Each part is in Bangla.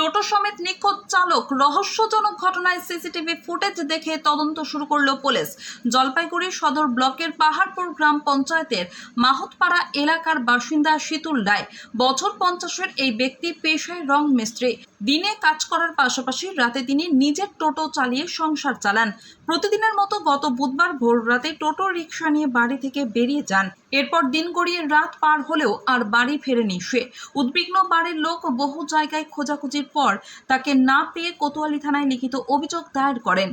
টোটো সমেত নিখোঁজ চালক রহস্যজনক ঘটনায় সিসিটিভি ফুটেজ দেখে তদন্ত শুরু করল পুলিশ। জলপাইগুড়ি সদর ব্লকের পাহাড়পুর গ্রাম পঞ্চায়েতের মাহতপাড়া এলাকার বাসিন্দা শীতুল রায় বছর পঞ্চাশের এই ব্যক্তি পেশায় রং মিস্ত্রি। দিনে কাজ করার পাশাপাশি রাতে তিনি নিজের টোটো চালিয়ে সংসার চালান। প্রতিদিনের মতো গত বুধবার ভোর রাতে টোটো রিক্সা নিয়ে বাড়ি থেকে বেরিয়ে যান। এরপর দিন গড়িয়ে রাত পার হলেও আর বাড়ি ফেরেনি সে। উদ্বিগ্ন বাড়ির লোক বহু জায়গায় খোঁজাখুঁজির পর তাকে না পেয়ে কোতোয়ালি থানায় লিখিত অভিযোগ দায়ের করেন।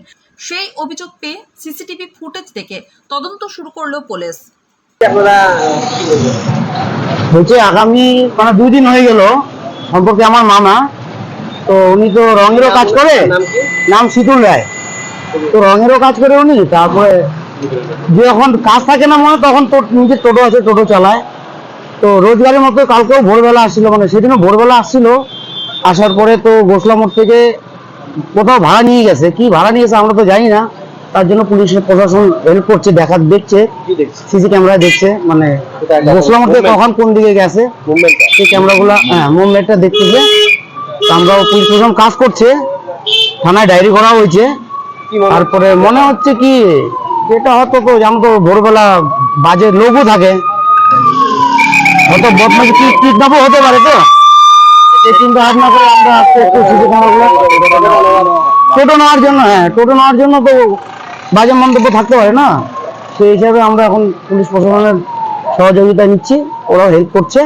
সেই অভিযোগ পেয়ে সিসিটিভি ফুটেজ দেখে তদন্ত শুরু করল পুলিশ। বলছে আগামী মানে দুই দিন হয়ে গেল সম্পর্কে আমার মামা। তো উনি তো রঙেরও কাজ করে। নাম কি? নাম শীতুল রায়। তো রঙেরও কাজ করে উনি তারপরে যখন কাজ থাকে না মনে তখন তো নিজের টোটো আছে টোটো চালায়। তো রোজগারের মতো কালকেও ভোরবেলা আসছিল মানে সেদিনও ভোরবেলা আসছিল। আসার পরে তো গোসলা মোড় থেকে কোথাও ভাড়া নিয়ে গেছে। কি ভাড়া নিয়ে গেছে আমরা তো জানি না। তার জন্য পুলিশের প্রশাসন হেল্প করছে দেখা দেখছে সিসি ক্যামেরায় দেখছে মানে গোসলা মোড় থেকে কখন কোন দিকে গেছে সেই ক্যামেরাগুলো হ্যাঁ মুভমেন্টটা দেখতেছে আমরা পুলিশ প্রশাসন কাজ করছে থানায় ডায়েরি করা হয়েছে। তারপরে মনে হচ্ছে কি এটা হয়তো তো যেমন তো ভোরবেলা বাজে লোকও থাকে। হয়তো বদমাশি কি কিডন্যাপও হতে পারে তো। চিন্তা ভাবনা করে আমরা একটু টোটো নেওয়ার জন্য হ্যাঁ টোটো নেওয়ার জন্য তো বাজে মন্তব্য থাকতে পারে না। সেই হিসাবে আমরা এখন পুলিশ প্রশাসনের সহযোগিতা নিচ্ছি, ওরাও হেল্প করছে।